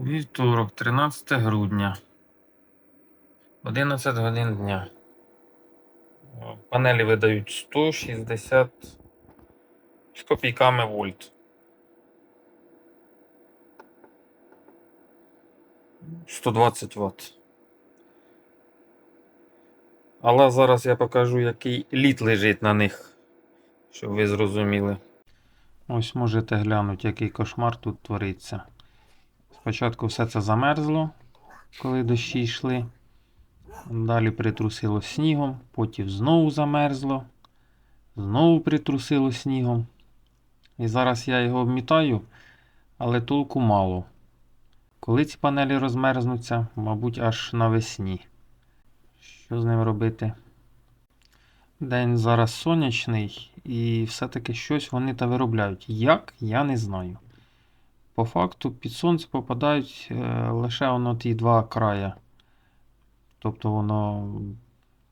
Вівторок, 13 грудня. 11 годин дня. Панелі видають 160 з копійками вольт. 120 Вт. Але зараз я покажу, який лід лежить на них, щоб ви зрозуміли. Ось можете глянути, який кошмар тут твориться. Спочатку все це замерзло, коли дощі йшли. Далі притрусило снігом, потім знову замерзло, знову притрусило снігом. І зараз я його обмітаю, але толку мало. Коли ці панелі розмерзнуться, мабуть, аж навесні. Що з ним робити? День зараз сонячний, і все-таки щось вони та виробляють. Як, я не знаю. По факту під сонце попадають е, лише воно ті два края. Тобто воно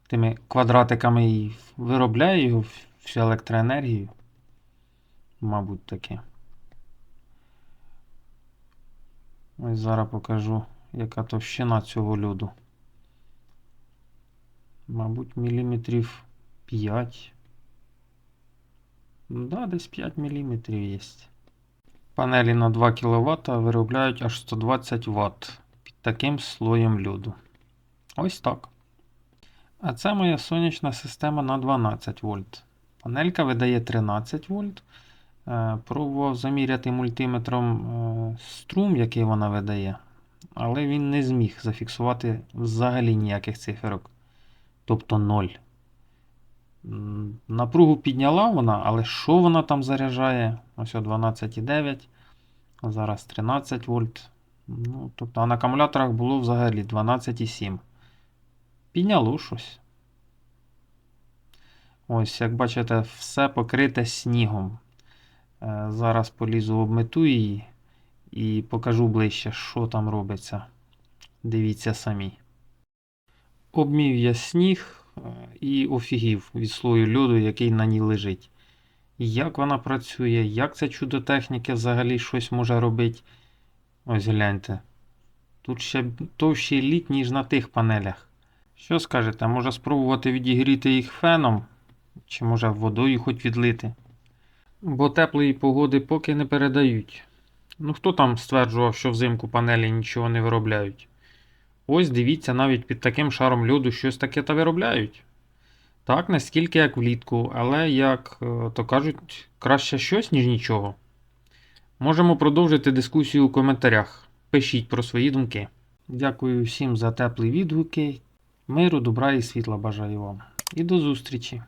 тими квадратиками і виробляє його всю електроенергію. Мабуть, таки. Ось зараз покажу, яка товщина цього льоду. Мабуть, міліметрів 5. Да, десь 5 міліметрів є. Панелі на 2 кВт виробляють аж 120 Вт під таким слоєм льоду. Ось так. А це моя сонячна система на 12 вольт. Панелька видає 13 вольт. Е, Пробував заміряти мультиметром е, струм, який вона видає, але він не зміг зафіксувати взагалі ніяких циферок. Тобто 0. Напругу підняла вона, але що вона там заряджає? Ось о 12,9. Зараз 13 вольт. Ну, тобто, а на акумуляторах було взагалі 12,7. Підняло щось. Ось, як бачите, все покрите снігом. Е, Зараз полізу обмету її і покажу ближче, що там робиться. Дивіться самі. Обмів я сніг і офігів від слою льоду, який на ній лежить. Як вона працює, як ця чудо техніки взагалі щось може робити. Ось гляньте. Тут ще товщий лід, ніж на тих панелях. Що скажете, може спробувати відігріти їх феном? Чи може водою хоч відлити? Бо теплої погоди поки не передають. Ну хто там стверджував, що взимку панелі нічого не виробляють? Ось дивіться, навіть під таким шаром льоду щось таке та виробляють. Так, настільки, як влітку, але, як е, то кажуть, краще щось, ніж нічого. Можемо продовжити дискусію у коментарях. Пишіть про свої думки. Дякую всім за теплі відгуки. Миру, добра і світла бажаю вам. І до зустрічі!